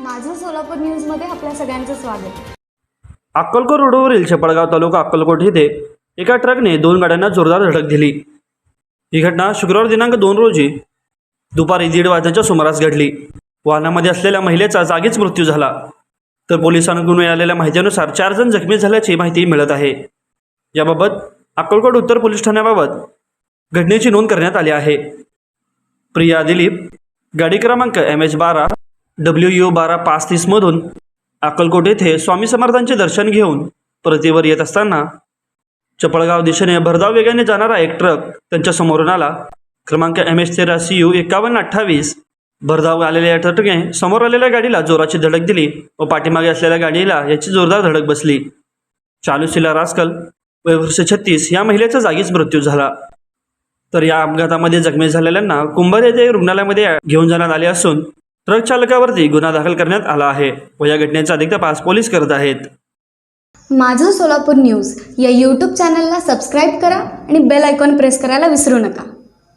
माझं सोलापूर न्यूजमध्ये आपल्या सगळ्यांचं स्वागत. अक्कलकोट रोडवरील छपडगाव तालुका अक्कलकोट येथे एका ट्रकने दोन गाड्यांना जोरदार धडक दिली. ही घटना शुक्रवार दिनांक दोन रोजी दुपारी दीड वाजण्याच्या सुमारास घडली. वाहनामध्ये असलेल्या महिलेचा जागीच मृत्यू झाला. तर पोलिसांकडून मिळालेल्या माहितीनुसार चार जण जखमी झाल्याची माहिती मिळत आहे. याबाबत अक्कलकोट उत्तर पोलीस ठाण्याबाबत घटनेची नोंद करण्यात आली आहे. प्रिया दिलीप गाडी क्रमांक एम एच बारा डब्ल्यू यू बारा पाच तीसमधून अक्कलकोट येथे स्वामी समर्थांचे दर्शन घेऊन परतीवर येत असताना चपळगाव दिशेने भरधाव वेगाने जाणारा एक ट्रक त्यांच्या समोरून आला. क्रमांक एम एच तेरा सी यू एकावन्न अठ्ठावीस. भरधाव आलेल्या या ट्रकने समोर आलेल्या गाडीला जोराची धडक दिली व पाठीमागे असलेल्या गाडीला याची जोरदार धडक बसली. चालुशीला रास्कल वय वर्ष छत्तीस या महिलेचा जागीच मृत्यू झाला. तर या अपघातामध्ये जखमी झालेल्यांना कुंभार येथे रुग्णालयामध्ये घेऊन जाण्यात आले असून ट्रक चालकावरती गुन्हा दाखल करण्यात आला आहे व या घटनेचा अधिक तपास पोलीस करत आहेत. माझं सोलापूर न्यूज या यूट्यूब चॅनलला सबस्क्राईब करा आणि बेल आयकॉन प्रेस करायला विसरू नका.